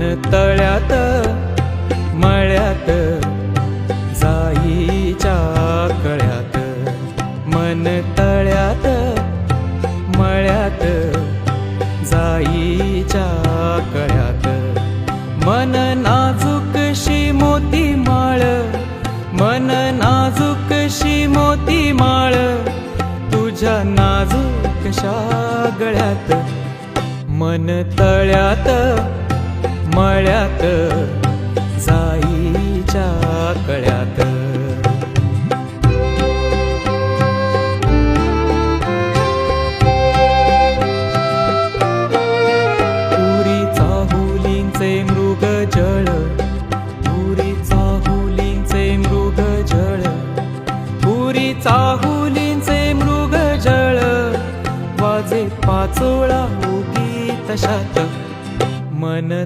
मन तळ्यात मळ्यात जाईच्या कळ्यात. मन तळ्यात मळ्यात जाईच्या कळ्यात. मन नाजूकशी मोती माळ मन नाजूकशी मोती माळ तुझ्या नाजूकशा गळ्यात. मन तळ्यात मळ्यात जाईच्या कळ्यात. पुरी चाहुलींचे मृग जळ पुरी चाहुलींचे मृग जळ. पुरी चाहुलींचे मृग जळ वाजे पाचोळा उगी तशात. मन